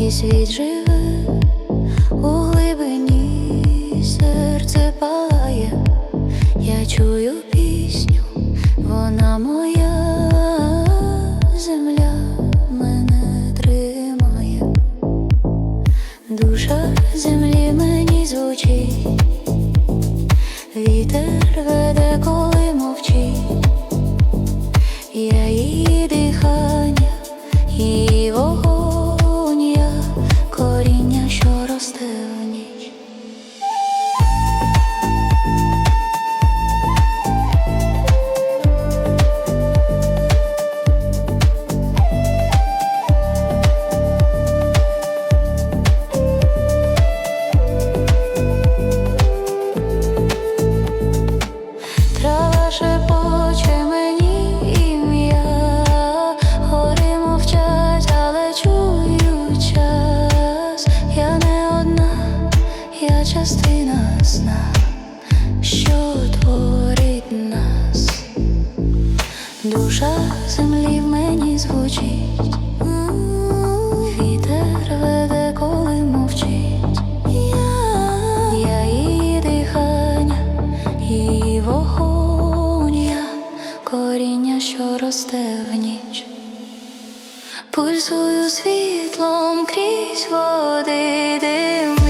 і світ живе у глибині. Серце палає, я чую пісню, вона моя. Земля мене тримає, душа землі мені звучить, вітер веде, коли мовчить. Я її дихання, частина що творить нас. Душа землі в мені звучить, вітер веде, коли мовчить. Я, її дихання, її вогонь, коріння, що росте в ніч. Пульсую світлом крізь води дим,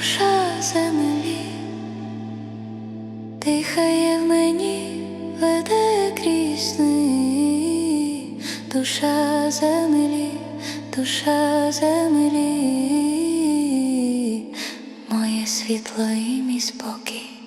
душа землі дихає в мені, веде крізь сни. Душа землі, душа землі, моє світло і мій спокій.